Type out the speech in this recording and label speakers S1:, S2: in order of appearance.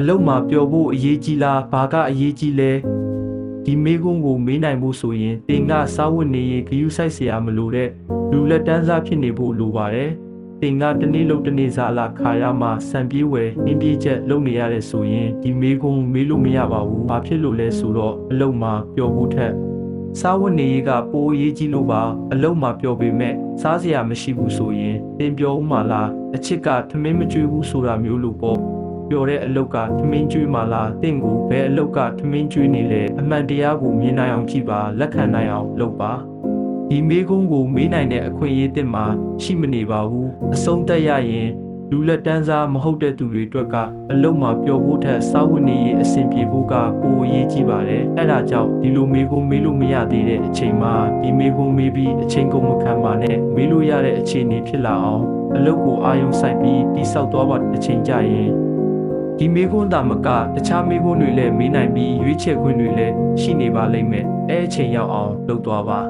S1: အလုတ်မှာပျော်ဖို့အရေးကြီးလားဘာကအရေးကြီးလဲဒီမေးခွန်းကိုမေးနိုင်ဖို့ဆိုရင်တင်ကစားဝတ်နေရေးဂရုစိုက်စရာမလိုတဲ့လူလက်တန်းစားဖြစ်နေဖို့လိုပါတယ်တင်ကတနေ့လုံးတနေ့စားလာခါရမှာစံပြေးဝယ်နှင်းပြေးချက်လုပ်နေရတဲ့ဆိုရင်ဒီမေးခွန်းမေးလို့မရပါဘူး။ဘာဖြစ်လို့လဲဆိုတော့အလုံမှာပျော်ဖို့ထက်စားဝတ်နေရေးကပိုအရေးကြီးလို့ပါအလုံမှာပျော်ပေမဲ့စားစရာမရှိဘူးဆိုရင်တင်ပျော်ဦးမှာလားအချစ်ကထမင်းမကျွေးဘူးဆိုတာမျိုးလို့ပေါ့ ပြောတဲ့အလုတ်ကထမင်းကျွေးမှလားတင့်ကိုဘယ်အလုတ်ကထမင်းကျွေးနေလဲအမှန်တရားကိုမြင်နိုင်အောင်ကြည့်ပါလက်ခံနိုင်အောင်လုပ်ပါဒီမေးခွန်းကိုမေးနိုင်တဲ့အခွင့်အရေးတင်မှာရှိမနေပါဘူးအဆုံးသက်ရရင်လူလက်တန်းစားမဟုတ်တဲ့သူတွေအတွက်ကအလုတ်မှာပျော်ဖို့ထက်စားဝတ်နေရေးအဆင်ပြေဖို့ကပိုအရေးကြီးပါတယ်အဲ့ဒါကြောင့်ဒီလိုမေးခွန်းမေးလို့မရသေးတဲ့အချိန်မှာဒီမေးခွန်းမေးပြီးအချိန်ကုန်မခံပါနဲ့မေးလို့ရတဲ့အခြေအနေဖြစ်လာအောင်အလုတ်ကိုအာရုံစိုက်ပြီးတိဆောက်သွားပါတစ်ချိန်ကြရင် ဒီမေခွန်းတာမကတခြားမေခွန်းတွေလည်းမေးနိုင်ပြီးရွေးချယ်ခွင့်တွေလည်းရှိနေပါလိမ့်မယ်အဲအချိန်ရောက်အောင်လုပ်သွားပါ